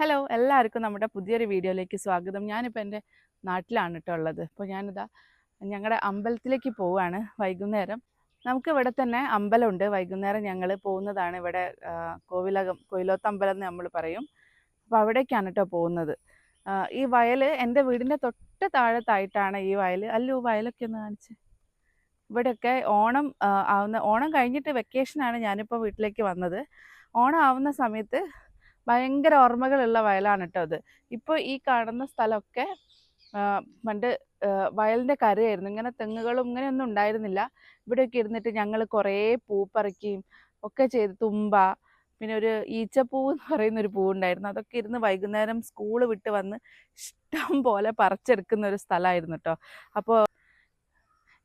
Hello എല്ലാവർക്കും നമ്മുടെ പുതിയൊരു വീഡിയോയിലേക്ക് സ്വാഗതം. ഞാനിപ്പോൾ എന്റെ നാട്ടിലാണ് കേട്ടോ ഉള്ളത്. അപ്പോൾ ഞാനിതാ ഞങ്ങളുടെ അമ്പലത്തിലേക്ക് പോവുകയാണ് വൈകുന്നേരം. നമുക്ക് ഇവിടെ തന്നെ അമ്പലമുണ്ട്. വൈകുന്നേരം ഞങ്ങൾ പോകുന്നതാണ് ഇവിടെ കോവിലകം കൊയിലോത്തമ്പലം എന്ന് നമ്മൾ പറയും. അപ്പോൾ അവിടേക്കാണ് കേട്ടോ പോകുന്നത്. ഈ വയൽ എന്റെ വീടിന്റെ തൊട്ട് താഴത്തായിട്ടാണ് ഈ വയൽ അല്ലു വയലൊക്കെ ഒന്ന് കാണിച്ച്. ഇവിടെയൊക്കെ ഓണം ആവുന്ന ഓണം കഴിഞ്ഞിട്ട് വെക്കേഷനാണ് ഞാനിപ്പോൾ വീട്ടിലേക്ക് വന്നത്. ഓണം ആവുന്ന സമയത്ത് ഭയങ്കര ഓർമ്മകളുള്ള വയലാണ് കേട്ടോ അത് ഇപ്പോൾ ഈ കാണുന്ന സ്ഥലമൊക്കെ പണ്ട് വയലിന്റെ കരയായിരുന്നു. ഇങ്ങനെ തെങ്ങുകളും ഇങ്ങനെയൊന്നും ഉണ്ടായിരുന്നില്ല. ഇവിടെയൊക്കെ ഇരുന്നിട്ട് ഞങ്ങൾ കുറേ പൂ പറിക്കുകയും ഒക്കെ ചെയ്ത്. തുമ്പ പിന്നെ ഒരു ഈച്ചപ്പൂ എന്ന് പറയുന്ന ഒരു പൂ ഉണ്ടായിരുന്നു അതൊക്കെ ഇരുന്ന് വൈകുന്നേരം സ്കൂൾ വിട്ട് വന്ന് ഇഷ്ടം പോലെ പറിച്ചെടുക്കുന്ന ഒരു സ്ഥലമായിരുന്നു കേട്ടോ അപ്പോൾ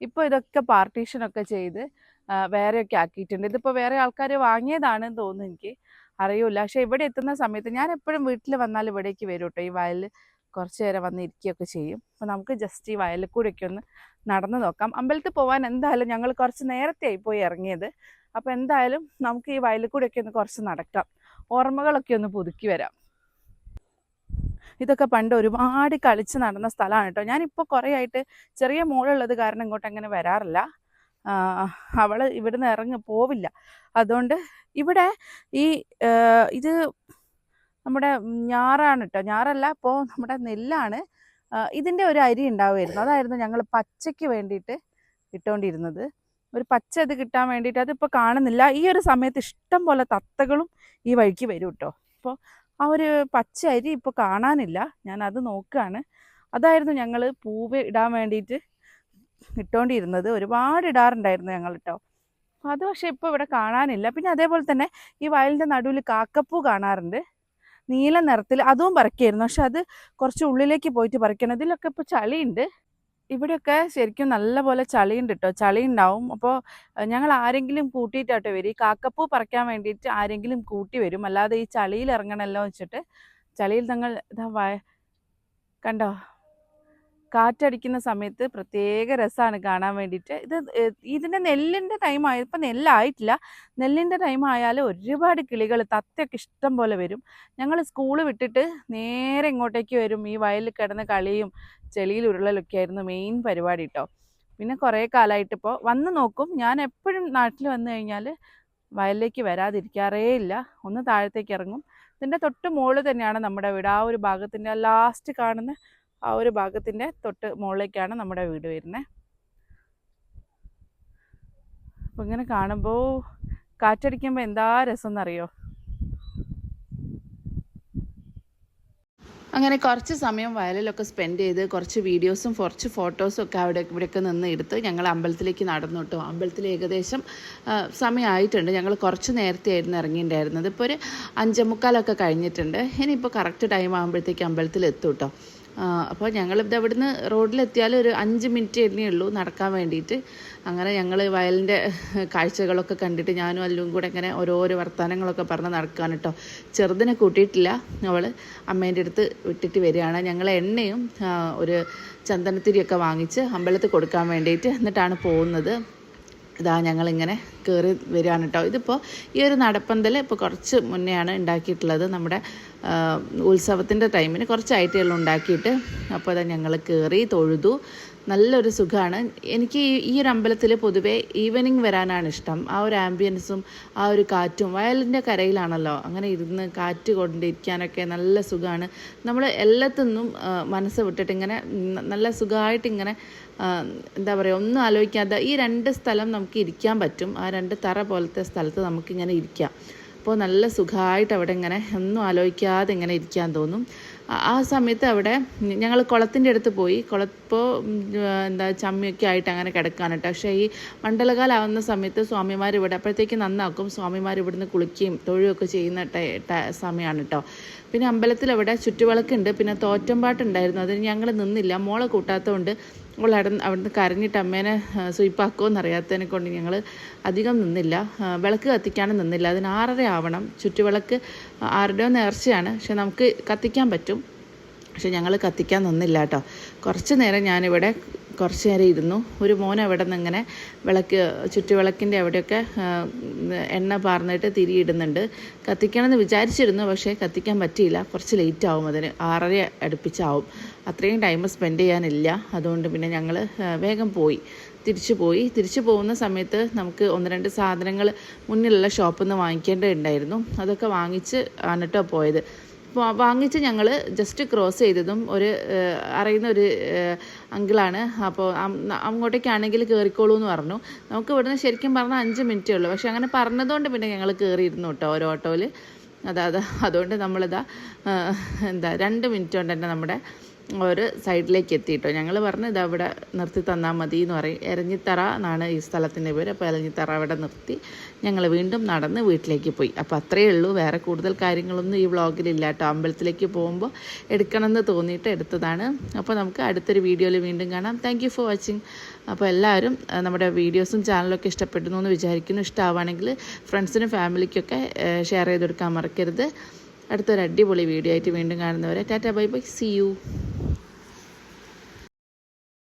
ഇപ്പോൾ ഇതൊക്കെ പാർട്ടീഷനൊക്കെ ചെയ്ത് വേറെയൊക്കെ ആക്കിയിട്ടുണ്ട്. ഇതിപ്പോൾ വേറെ ആൾക്കാർ വാങ്ങിയതാണെന്ന് തോന്നുന്നു എനിക്ക്. അറിയൂല പക്ഷെ ഇവിടെ എത്തുന്ന സമയത്ത് ഞാൻ എപ്പോഴും വീട്ടിൽ വന്നാൽ ഇവിടേക്ക് വരും കേട്ടോ ഈ വയലിൽ കുറച്ച് നേരം വന്ന് ഇരിക്കുകയൊക്കെ ചെയ്യും. അപ്പോൾ നമുക്ക് ജസ്റ്റ് ഈ വയലിൽ കൂടെയൊക്കെ ഒന്ന് നടന്നു നോക്കാം. അമ്പലത്തിൽ പോകാൻ എന്തായാലും ഞങ്ങൾ കുറച്ച് നേരത്തെ പോയി ഇറങ്ങിയത്. അപ്പോൾ എന്തായാലും നമുക്ക് ഈ വയലിൽ കൂടെയൊക്കെ ഒന്ന് കുറച്ച് നടക്കാം. ഓർമ്മകളൊക്കെ ഒന്ന് പുതുക്കി വരാം. ഇതൊക്കെ പണ്ട് ഒരുപാട് കളിച്ച് നടന്ന സ്ഥലമാണ് കേട്ടോ. ഞാനിപ്പോൾ കുറേ ആയിട്ട് ചെറിയ മോളുള്ളത് കാരണം ഇങ്ങോട്ട് അങ്ങനെ വരാറില്ല. അവൾ ഇവിടുന്ന് ഇറങ്ങി പോവില്ല. അതുകൊണ്ട് ഇവിടെ ഈ ഇത് നമ്മുടെ ഞാറാണ് കേട്ടോ ഞാറല്ല ഇപ്പോൾ നമ്മുടെ നെല്ലാണ്. ഇതിന്റെ ഒരു അരി ഉണ്ടാവുമായിരുന്നു അതായിരുന്നു ഞങ്ങൾ പച്ചയ്ക്ക് വേണ്ടിയിട്ട് ഇട്ടുകൊണ്ടിരുന്നത് ഒരു പച്ച ഇത് കിട്ടാൻ വേണ്ടിയിട്ട് അതിപ്പോൾ കാണുന്നില്ല. ഈ ഒരു സമയത്ത് ഇഷ്ടം പോലെ തത്തകളും ഈ വഴിക്ക് വരും കേട്ടോ അപ്പോൾ ആ ഒരു പച്ച അരി ഇപ്പോൾ കാണാനില്ല. ഞാൻ അത് നോക്കുകയാണ് അതായിരുന്നു ഞങ്ങൾ പൂവ് ഇടാൻ വേണ്ടിയിട്ട് ഇട്ടുകൊണ്ടിരുന്നത് ഒരുപാട് ഇടാറുണ്ടായിരുന്നു ഞങ്ങൾ കേട്ടോ അത് പക്ഷേ ഇപ്പോൾ ഇവിടെ കാണാനില്ല. പിന്നെ അതേപോലെ തന്നെ ഈ വയലിന്റെ നടുവിൽ കാക്കപ്പൂ കാണാറുണ്ട്. നീല നിറത്തിൽ അതും പറിക്കായിരുന്നു. പക്ഷെ അത് കുറച്ച് ഉള്ളിലേക്ക് പോയിട്ട് പറിക്കണം. ഇതിലൊക്കെ ഇപ്പോൾ ചളിയുണ്ട്. ഇവിടെയൊക്കെ ശരിക്കും നല്ല പോലെ ചളിയുണ്ട് കേട്ടോ ചളി ഉണ്ടാവും അപ്പോൾ ഞങ്ങൾ ആരെങ്കിലും കൂട്ടിയിട്ടാട്ടോ വരും ഈ കാക്കപ്പൂ പറിക്കാൻ വേണ്ടിയിട്ട് ആരെങ്കിലും കൂട്ടി വരും. അല്ലാതെ ഈ ചളിയിൽ ഇറങ്ങണമല്ലോ വെച്ചിട്ട്. ചളിയിൽ ഞങ്ങൾ ഇതാ കണ്ടോ? കാറ്റടിക്കുന്ന സമയത്ത് പ്രത്യേക രസമാണ് കാണാൻ വേണ്ടിയിട്ട് ഇത് ഇതിന്റെ നെല്ലിന്റെ ടൈം ആയ ഇപ്പം നെല്ലായിട്ടില്ല. നെല്ലിന്റെ ടൈം ആയാൽ ഒരുപാട് കിളികൾ തത്തയൊക്കെ ഇഷ്ടം പോലെ വരും. ഞങ്ങൾ സ്കൂൾ വിട്ടിട്ട് നേരെ ഇങ്ങോട്ടേക്ക് വരും. ഈ വയലിൽ കിടന്ന് കളിയും ചെളിയിൽ ഉരുളലൊക്കെ ആയിരുന്നു മെയിൻ പരിപാടി കേട്ടോ പിന്നെ കുറേ കാലമായിട്ട് ഇപ്പോൾ വന്ന് നോക്കും. ഞാൻ എപ്പോഴും നാട്ടിൽ വന്നു കഴിഞ്ഞാൽ വയലിലേക്ക് വരാതിരിക്കാറേ ഇല്ല. ഒന്ന് താഴത്തേക്ക് ഇറങ്ങും. ഇതിന്റെ തൊട്ട് മുകളിൽ തന്നെയാണ് നമ്മുടെ വീട്. ആ ഒരു ഭാഗത്തിന്റെ ലാസ്റ്റ് കാണുന്ന ആ ഒരു ഭാഗത്തിന്റെ തൊട്ട് മുകളിലേക്കാണ് നമ്മുടെ വീട് വരുന്നത് അപ്പോൾ ഇങ്ങനെ കാണുമ്പോൾ കാറ്റടിക്കുമ്പോൾ എന്താ രസം എന്നറിയോ അങ്ങനെ കുറച്ച് സമയം വയലിലൊക്കെ സ്പെൻഡ് ചെയ്ത് കുറച്ച് വീഡിയോസും കുറച്ച് ഫോട്ടോസും ഒക്കെ അവിടെ ഇവിടെയൊക്കെ നിന്ന് എടുത്ത് ഞങ്ങൾ അമ്പലത്തിലേക്ക് നടന്നു കേട്ടോ. അമ്പലത്തിൽ ഏകദേശം സമയമായിട്ടുണ്ട്. ഞങ്ങൾ കുറച്ച് നേരത്തെ ആയിരുന്നു ഇറങ്ങിയിട്ടുണ്ടായിരുന്നത്. ഇപ്പോൾ ഒരു അഞ്ചേമുക്കാലൊക്കെ കഴിഞ്ഞിട്ടുണ്ട്. ഇനിയിപ്പോൾ കറക്റ്റ് ടൈം ആകുമ്പോഴത്തേക്ക് അമ്പലത്തിൽ എത്തും കേട്ടോ. അപ്പോൾ ഇത് അവിടുന്ന് റോഡിലെത്തിയാൽ ഒരു അഞ്ച് മിനിറ്റ് തന്നെ ഉള്ളൂ നടക്കാൻ വേണ്ടിയിട്ട്. അങ്ങനെ ഞങ്ങൾ വയലിന്റെ കാഴ്ചകളൊക്കെ കണ്ടിട്ട് ഞാനും അല്ലും കൂടെ ഇങ്ങനെ ഓരോരോ വർത്തമാനങ്ങളൊക്കെ പറഞ്ഞ് നടക്കാൻ കേട്ടോ ചെറുതിനെ കൂട്ടിയിട്ടില്ല അവൾ അമ്മേന്റെ അടുത്ത് വിട്ടിട്ട് വരികയാണ്. ഞങ്ങൾ എണ്ണയും ഒരു ചന്ദനത്തിരിയൊക്കെ വാങ്ങിച്ച് അമ്പലത്തിൽ കൊടുക്കാൻ വേണ്ടിയിട്ട് എന്നിട്ടാണ് പോകുന്നത്. ഇതാ ഞങ്ങളിങ്ങനെ കയറി വരികയാണ് കേട്ടോ. ഇതിപ്പോൾ ഈ ഒരു നടപ്പന്തൽ ഇപ്പോൾ കുറച്ച് മുന്നെയാണ് ഉണ്ടാക്കിയിട്ടുള്ളത്. നമ്മുടെ ഉത്സവത്തിന്റെ ടൈമിന് കുറച്ച് ഉള്ളൂ ഉണ്ടാക്കിയിട്ട് അപ്പോൾ അതാ ഞങ്ങൾ കയറി തൊഴുതു. നല്ലൊരു സുഖമാണ് എനിക്ക് ഈ- ഒരു അമ്പലത്തിൽ പൊതുവേ ഈവനിങ് വരാനാണ് ഇഷ്ടം. ആ ഒരു ആംബിയൻസും ആ ഒരു കാറ്റും വയലിന്റെ കരയിലാണല്ലോ. അങ്ങനെ ഇരുന്ന് കാറ്റ് കൊണ്ടിരിക്കാനൊക്കെ നല്ല സുഖമാണ് നമ്മൾ എല്ലാത്തിന്നും നിന്നും മനസ്സ് വിട്ടിട്ട് ഇങ്ങനെ നല്ല സുഖമായിട്ട് ഇങ്ങനെ എന്താ പറയുക ഒന്നും ആലോചിക്കാതെ ഈ രണ്ട് സ്ഥലം നമുക്ക് ഇരിക്കാൻ പറ്റും. ആ രണ്ട് തറ പോലത്തെ സ്ഥലത്ത് നമുക്കിങ്ങനെ ഇരിക്കാം. അപ്പോൾ നല്ല സുഖമായിട്ട് അവിടെ ഇങ്ങനെ ഒന്നും ആലോചിക്കാതെ ഇങ്ങനെ ഇരിക്കാൻ തോന്നും. ആ- സമയത്ത് അവിടെ ഞങ്ങൾ കുളത്തിന്റെ അടുത്ത് പോയി. കുളപ്പോൾ എന്താ ചമ്മിയൊക്കെ ആയിട്ട് അങ്ങനെ കിടക്കാണ് പക്ഷേ ഈ മണ്ഡലകാലാവുന്ന സമയത്ത് സ്വാമിമാർ ഇവിടെ അപ്പോഴത്തേക്ക് നന്നാക്കും. സ്വാമിമാർ ഇവിടുന്ന് കുളിക്കുകയും തൊഴുകയൊക്കെ ചെയ്യുന്ന സമയമാണ് കേട്ടോ പിന്നെ അമ്പലത്തിൽ അവിടെ ചുറ്റുവിളക്കുണ്ട്. പിന്നെ തോറ്റമ്പാട്ടുണ്ടായിരുന്നു. അതിന് ഞങ്ങൾ നിന്നില്ല. മോളെ കൂട്ടാത്തതുകൊണ്ട് അവൾ അവിടെ അവിടുന്ന് കരഞ്ഞിട്ട് അമ്മേനെ സ്വീപ്പാക്കുമോ എന്നറിയാത്തതിനെ കൊണ്ട് ഞങ്ങൾ അധികം നിന്നില്ല. വിളക്ക് കത്തിക്കാനും നിന്നില്ല. അതിന് ആറര ആവണം. ചുറ്റുവിളക്ക് ആരുടെയോ നേർച്ചയാണ്. പക്ഷെ നമുക്ക് കത്തിക്കാൻ പറ്റും. പക്ഷെ ഞങ്ങൾ കത്തിക്കാൻ നിന്നില്ല കേട്ടോ. കുറച്ച് നേരം ഞാനിവിടെ കുറച്ച് നേരം ഇരുന്നു. ഒരു മോൻ അവിടെ നിന്ന് ഇങ്ങനെ വിളക്ക് ചുറ്റുവിളക്കിന്റെ അവിടെയൊക്കെ എണ്ണ പാർന്നിട്ട് തിരിയിടുന്നുണ്ട്. കത്തിക്കണമെന്ന് വിചാരിച്ചിരുന്നു പക്ഷേ കത്തിക്കാൻ പറ്റിയില്ല. കുറച്ച് ലേറ്റ് ആവും അതിന്. ആറര അടുപ്പിച്ചാവും. അത്രയും ടൈം സ്പെൻഡ് ചെയ്യാനില്ല. അതുകൊണ്ട് പിന്നെ ഞങ്ങൾ വേഗം പോയി. തിരിച്ചു പോയി. തിരിച്ചു പോകുന്ന സമയത്ത് നമുക്ക് ഒന്ന് രണ്ട് സാധനങ്ങൾ മുന്നിലുള്ള ഷോപ്പിൽ നിന്ന് വാങ്ങിക്കേണ്ടതുണ്ടായിരുന്നു. അതൊക്കെ വാങ്ങിച്ച് ആണ് കേട്ടോ പോയത് വാങ്ങിച്ച് ഞങ്ങൾ ജസ്റ്റ് ക്രോസ് ചെയ്തതും ഒരു അറിയുന്ന ഒരു അങ്കിളാണ്. അപ്പോൾ അങ്ങോട്ടേക്കാണെങ്കിൽ കയറിക്കോളൂ എന്ന് പറഞ്ഞു. നമുക്ക് ഇവിടുന്ന് ശരിക്കും പറഞ്ഞാൽ അഞ്ച് മിനിറ്റേ ഉള്ളൂ. പക്ഷെ അങ്ങനെ പറഞ്ഞതുകൊണ്ട് പിന്നെ ഞങ്ങൾ കയറിയിരുന്നു കേട്ടോ ഒരു ഓട്ടോയിൽ അതാ അതാ അതുകൊണ്ട് നമ്മളിതാ എന്താ രണ്ട് മിനിറ്റ് കൊണ്ട് തന്നെ നമ്മുടെ ഒരു സൈഡിലേക്ക് എത്തിയിട്ടോ. ഞങ്ങൾ പറഞ്ഞു ഇത് അവിടെ നിർത്തി തന്നാൽ മതി എന്ന് പറയും. എരഞ്ഞിത്തറ എന്നാണ് ഈ സ്ഥലത്തിന്റെ പേര്. അപ്പോൾ എരഞ്ഞിത്തറ അവിടെ നിർത്തി ഞങ്ങൾ വീണ്ടും നടന്ന് വീട്ടിലേക്ക് പോയി. അപ്പോൾ അത്രയേ ഉള്ളൂ. വേറെ കൂടുതൽ കാര്യങ്ങളൊന്നും ഈ വ്ളോഗിലില്ല കേട്ടോ. അമ്പലത്തിലേക്ക് പോകുമ്പോൾ എടുക്കണമെന്ന് തോന്നിയിട്ട് എടുത്തതാണ്. അപ്പോൾ നമുക്ക് അടുത്തൊരു വീഡിയോയിൽ വീണ്ടും കാണാം. താങ്ക് ഫോർ വാച്ചിങ് അപ്പോൾ എല്ലാവരും നമ്മുടെ വീഡിയോസും ചാനലൊക്കെ ഇഷ്ടപ്പെടുന്നു എന്ന് വിചാരിക്കുന്നു. ഇഷ്ടമാവുകയാണെങ്കിൽ ഫ്രണ്ട്സിനും ഫാമിലിക്കൊക്കെ ഷെയർ ചെയ്ത് കൊടുക്കാൻ മറക്കരുത്. അടുത്തൊരു അടിപൊളി വീഡിയോ ആയിട്ട് വീണ്ടും കാണുന്നവരെ. Tata bye bye. See you